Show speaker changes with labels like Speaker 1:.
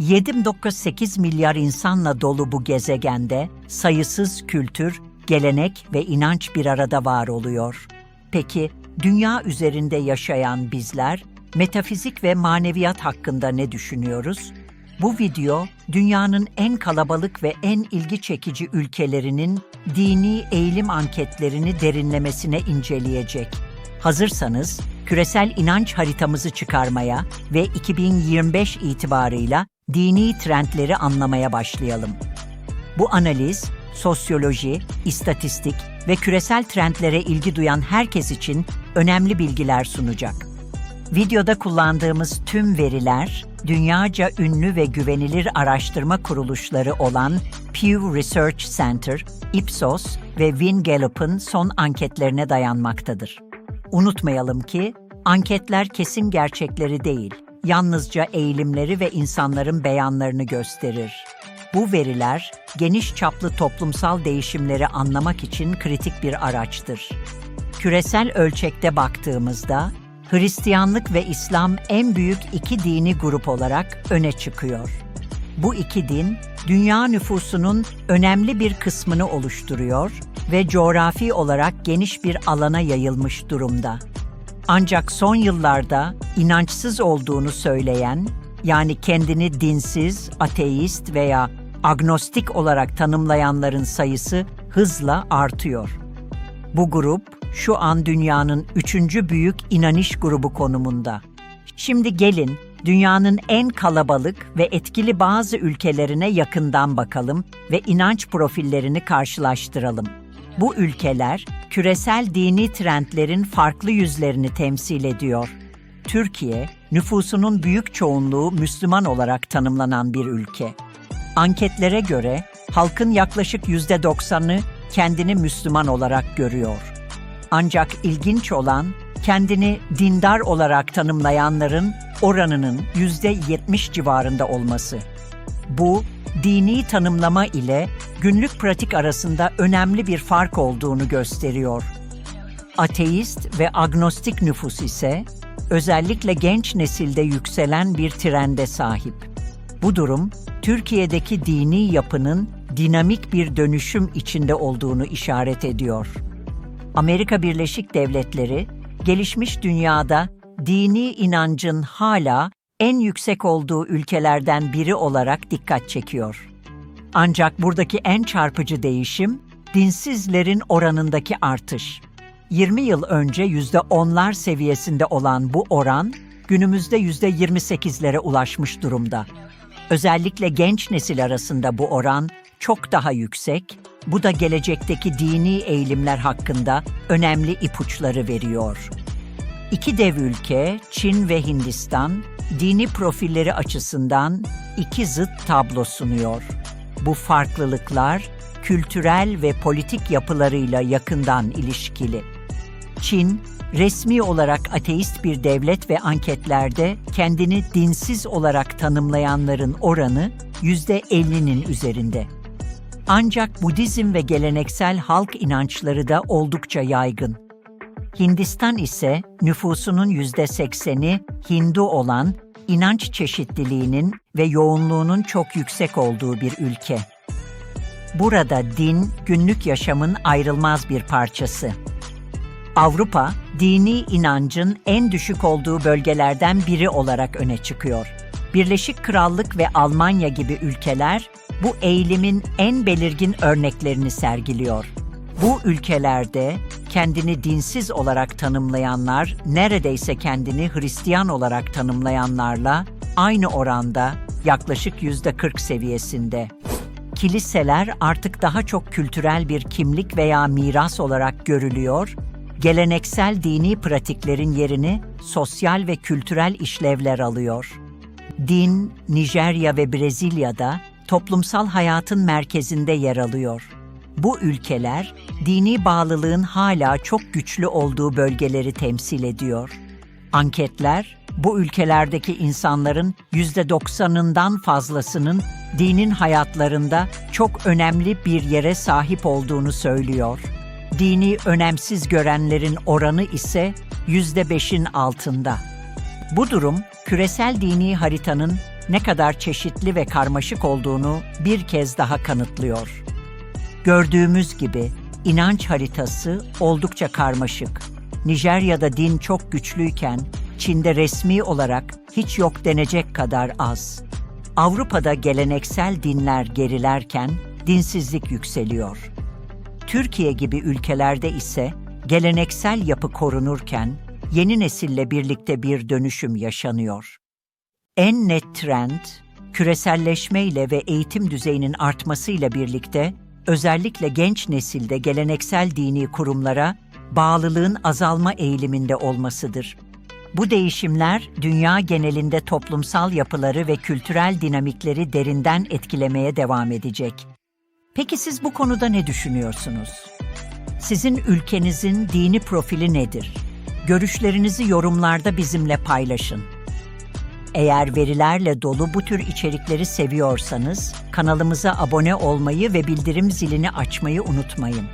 Speaker 1: 7.8 milyar insanla dolu bu gezegende sayısız kültür, gelenek ve inanç bir arada var oluyor. Peki dünya üzerinde yaşayan bizler metafizik ve maneviyat hakkında ne düşünüyoruz? Bu video dünyanın en kalabalık ve en ilgi çekici ülkelerinin dini eğilim anketlerini derinlemesine inceleyecek. Hazırsanız küresel inanç haritamızı çıkarmaya ve 2025 itibarıyla dini trendleri anlamaya başlayalım. Bu analiz, sosyoloji, istatistik ve küresel trendlere ilgi duyan herkes için önemli bilgiler sunacak. Videoda kullandığımız tüm veriler, dünyaca ünlü ve güvenilir araştırma kuruluşları olan Pew Research Center, Ipsos ve Win Gallup'ın son anketlerine dayanmaktadır. Unutmayalım ki, anketler kesin gerçekleri değil, yalnızca eğilimleri ve insanların beyanlarını gösterir. Bu veriler, geniş çaplı toplumsal değişimleri anlamak için kritik bir araçtır. Küresel ölçekte baktığımızda, Hristiyanlık ve İslam en büyük iki dini grup olarak öne çıkıyor. Bu iki din, dünya nüfusunun önemli bir kısmını oluşturuyor ve coğrafi olarak geniş bir alana yayılmış durumda. Ancak son yıllarda inançsız olduğunu söyleyen, yani kendini dinsiz, ateist veya agnostik olarak tanımlayanların sayısı hızla artıyor. Bu grup şu an dünyanın üçüncü büyük inanış grubu konumunda. Şimdi gelin dünyanın en kalabalık ve etkili bazı ülkelerine yakından bakalım ve inanç profillerini karşılaştıralım. Bu ülkeler küresel dini trendlerin farklı yüzlerini temsil ediyor. Türkiye, nüfusunun büyük çoğunluğu Müslüman olarak tanımlanan bir ülke. Anketlere göre halkın yaklaşık %90'ı kendini Müslüman olarak görüyor. Ancak ilginç olan kendini dindar olarak tanımlayanların oranının %70 civarında olması. Bu, dini tanımlama ile günlük pratik arasında önemli bir fark olduğunu gösteriyor. Ateist ve agnostik nüfus ise özellikle genç nesilde yükselen bir trende sahip. Bu durum, Türkiye'deki dini yapının dinamik bir dönüşüm içinde olduğunu işaret ediyor. Amerika Birleşik Devletleri, gelişmiş dünyada dini inancın hala en yüksek olduğu ülkelerden biri olarak dikkat çekiyor. Ancak buradaki en çarpıcı değişim, dinsizlerin oranındaki artış. 20 yıl önce %10'lar seviyesinde olan bu oran, günümüzde %28'lere ulaşmış durumda. Özellikle genç nesil arasında bu oran çok daha yüksek, bu da gelecekteki dini eğilimler hakkında önemli ipuçları veriyor. İki dev ülke, Çin ve Hindistan, dini profilleri açısından iki zıt tablo sunuyor. Bu farklılıklar kültürel ve politik yapılarıyla yakından ilişkili. Çin, resmi olarak ateist bir devlet ve anketlerde kendini dinsiz olarak tanımlayanların oranı %50'nin üzerinde. Ancak Budizm ve geleneksel halk inançları da oldukça yaygın. Hindistan ise nüfusunun %80'i Hindu olan inanç çeşitliliğinin ve yoğunluğunun çok yüksek olduğu bir ülke. Burada din günlük yaşamın ayrılmaz bir parçası. Avrupa, dini inancın en düşük olduğu bölgelerden biri olarak öne çıkıyor. Birleşik Krallık ve Almanya gibi ülkeler bu eğilimin en belirgin örneklerini sergiliyor. Bu ülkelerde kendini dinsiz olarak tanımlayanlar neredeyse kendini Hristiyan olarak tanımlayanlarla aynı oranda yaklaşık yüzde 40 seviyesinde. Kiliseler artık daha çok kültürel bir kimlik veya miras olarak görülüyor, geleneksel dini pratiklerin yerini sosyal ve kültürel işlevler alıyor. Din, Nijerya ve Brezilya'da toplumsal hayatın merkezinde yer alıyor. Bu ülkeler dini bağlılığın hala çok güçlü olduğu bölgeleri temsil ediyor. Anketler bu ülkelerdeki insanların %90'ından fazlasının dinin hayatlarında çok önemli bir yere sahip olduğunu söylüyor. Dini önemsiz görenlerin oranı ise %5'in altında. Bu durum küresel dini haritanın ne kadar çeşitli ve karmaşık olduğunu bir kez daha kanıtlıyor. Gördüğümüz gibi inanç haritası oldukça karmaşık. Nijerya'da din çok güçlüyken Çin'de resmi olarak hiç yok denecek kadar az. Avrupa'da geleneksel dinler gerilerken dinsizlik yükseliyor. Türkiye gibi ülkelerde ise geleneksel yapı korunurken yeni nesille birlikte bir dönüşüm yaşanıyor. En net trend, küreselleşmeyle ve eğitim düzeyinin artmasıyla birlikte özellikle genç nesilde geleneksel dini kurumlara bağlılığın azalma eğiliminde olmasıdır. Bu değişimler dünya genelinde toplumsal yapıları ve kültürel dinamikleri derinden etkilemeye devam edecek. Peki siz bu konuda ne düşünüyorsunuz? Sizin ülkenizin dini profili nedir? Görüşlerinizi yorumlarda bizimle paylaşın. Eğer verilerle dolu bu tür içerikleri seviyorsanız kanalımıza abone olmayı ve bildirim zilini açmayı unutmayın.